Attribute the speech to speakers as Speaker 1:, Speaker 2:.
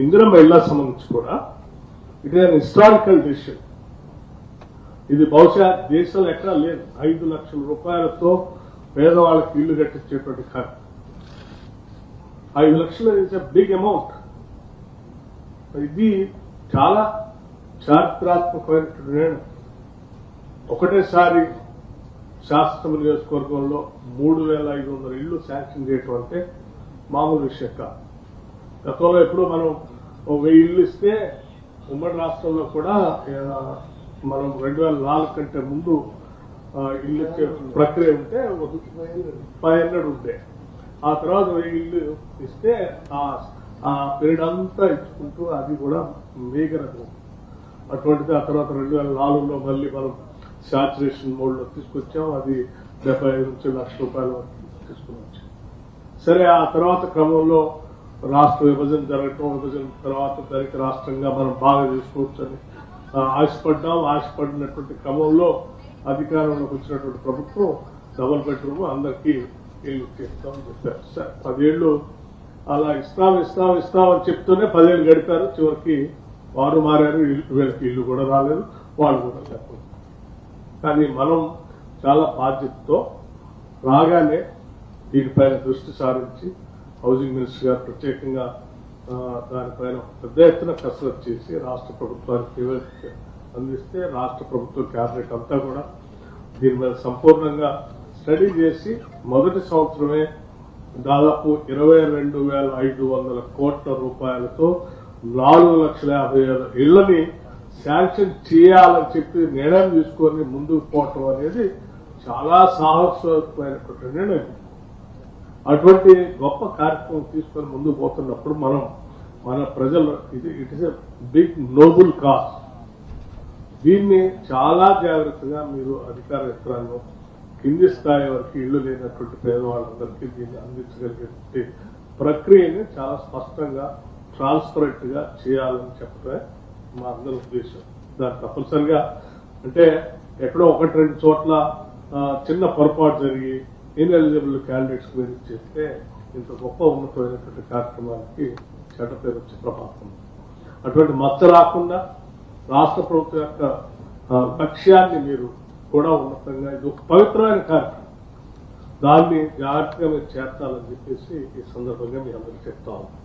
Speaker 1: ఇందిరా మహిళా సంబంధించి కూడా ఇట్ ఈస్ హిస్టారికల్ డిసిషన్. ఇది బహుశా దేశంలో ఎక్కడా లేదు. ఐదు లక్షల రూపాయలతో పేదవాళ్ళకి ఇల్లు కట్టించేటువంటి ఖర్చు ఐదు లక్షలు ఇస్ బిగ్ అమౌంట్ ఇది చాలా చారిత్రాత్మకమైనటువంటి నేను ఒకటేసారి శాసనసభ నియోజకవర్గంలో మూడు వేల ఐదు వందల ఇళ్ళు శాంక్షన్ చేయటం అంటే మామూలు విషయం కాదు. గతంలో ఎప్పుడు మనం వెయ్యి ఇల్లు ఇస్తే ఉమ్మడి రాష్ట్రంలో కూడా మనం రెండు వేల నాలుగు కంటే ముందు ఇల్లు ఇచ్చే ప్రక్రియ ఉంటే ఫైవ్ హండ్రెడ్ ఉంటే ఆ తర్వాత వెయ్యి ఇల్లు ఇస్తే ఆ ఆ పీరియడ్ అంతా ఇచ్చుకుంటూ అది కూడా మేఘరకం అటువంటిది ఆ తర్వాత రెండు వేల నాలుగులో మళ్ళీ మనం శాచురేషన్ మోడ్లో తీసుకొచ్చాం. అది డెబ్బై ఐదు నుంచి లక్ష రూపాయల వరకు తీసుకుని వచ్చాం. సరే ఆ తర్వాత క్రమంలో రాష్ట్ర విభజన జరగటం విభజన తర్వాత దళిత రాష్ట్రంగా మనం బాగా చేసుకోవచ్చని. ఆశపడ్డాం. ఆశపడినటువంటి క్రమంలో అధికారంలోకి వచ్చినటువంటి ప్రభుత్వం డబుల్ బెడ్రూమ్ అందరికీ ఇల్లు చేస్తామని చెప్పారు. సార్ పదేళ్ళు అలా ఇస్తాం ఇస్తాం ఇస్తాం అని చెప్తూనే పదేళ్ళు గడిపారు. చివరికి వారు మారారు. వీళ్ళకి ఇల్లు కూడా రాలేదు. వాళ్ళు కూడా లేకపోతే కానీ మనం చాలా బాధ్యతతో రాగానే దీనిపైన దృష్టి సారించి హౌసింగ్ మినిస్టర్ గారు ప్రత్యేకంగా దానిపైన పెద్ద ఎత్తున కసరత్తు చేసి రాష్ట్ర ప్రభుత్వానికి అందిస్తే రాష్ట్ర ప్రభుత్వ క్యాబినెట్ అంతా కూడా దీని మీద సంపూర్ణంగా స్టడీ చేసి మొదటి సంవత్సరమే దాదాపు ఇరవై రెండు వేల ఐదు వందల కోట్ల రూపాయలతో నాలుగు లక్షల యాభై వేల ఇళ్ళని శాంక్షన్ చేయాలని చెప్పి నిర్ణయం తీసుకొని ముందుకు పోవటం అనేది చాలా సాహసమైనటువంటి నిర్ణయం. అటువంటి గొప్ప కార్యక్రమం తీసుకొని ముందుకు పోతున్నప్పుడు మనం మన ప్రజలు ఇది it is a big noble cause దీన్ని చాలా జాగ్రత్తగా మీరు అధికార యంత్రాంగం కింది స్థాయి వరకు ఇళ్ళు లేనటువంటి పేదవాళ్ళందరికీ దీన్ని అందించగలిగే ప్రక్రియని చాలా స్పష్టంగా ట్రాన్స్పరెంట్గా చేయాలని చెప్పడమే మా అందరి ఉద్దేశం. దాని తప్పనిసరిగా అంటే ఎక్కడో ఒకటి రెండు చోట్ల చిన్న పొరపాటు జరిగి ఇన్ఎలిజిబుల్ క్యాండిడేట్స్ గురించి చేస్తే ఇంత గొప్ప ఉన్నతమైనటువంటి కార్యక్రమానికి చెడ్డ పేరు వచ్చే ప్రభావం. అటువంటి మచ్చ రాకుండా రాష్ట్ర ప్రభుత్వం యొక్క లక్ష్యాన్ని మీరు కూడా ఉన్నతంగా ఇది ఒక పవిత్రమైన కార్యక్రమం. దాన్ని జాగ్రత్తగా మీరు చేర్చాలని చెప్పేసి ఈ సందర్భంగా మీ అందరికీ చెప్తా ఉన్నాను.